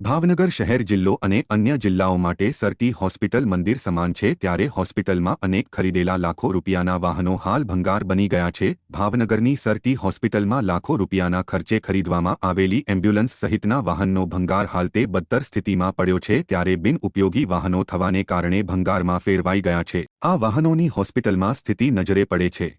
ભાવનગર શહેર જિલ્લો અને અન્ય જિલ્લાઓ માટે સરટી હોસ્પિટલ મંદિર સમાન છે ત્યારે હોસ્પિટલમાં અનેક ખરીદેલા લાખો રૂપિયાના વાહનો હાલ ભંગાર બની ગયા છે. ભાવનગરની સરટી હોસ્પિટલમાં લાખો રૂપિયાના ખર્ચે ખરીદવામાં આવેલી એમ્બ્યુલન્સ સહિતના વાહનનો ભંગાર હાલ તે બદતર સ્થિતિમાં પડ્યો છે ત્યારે બિનઉપયોગી વાહનો થવાને કારણે ભંગારમાં ફેરવાઈ ગયા છે. આ વાહનોની હોસ્પિટલમાં સ્થિતિ નજરે પડે છે.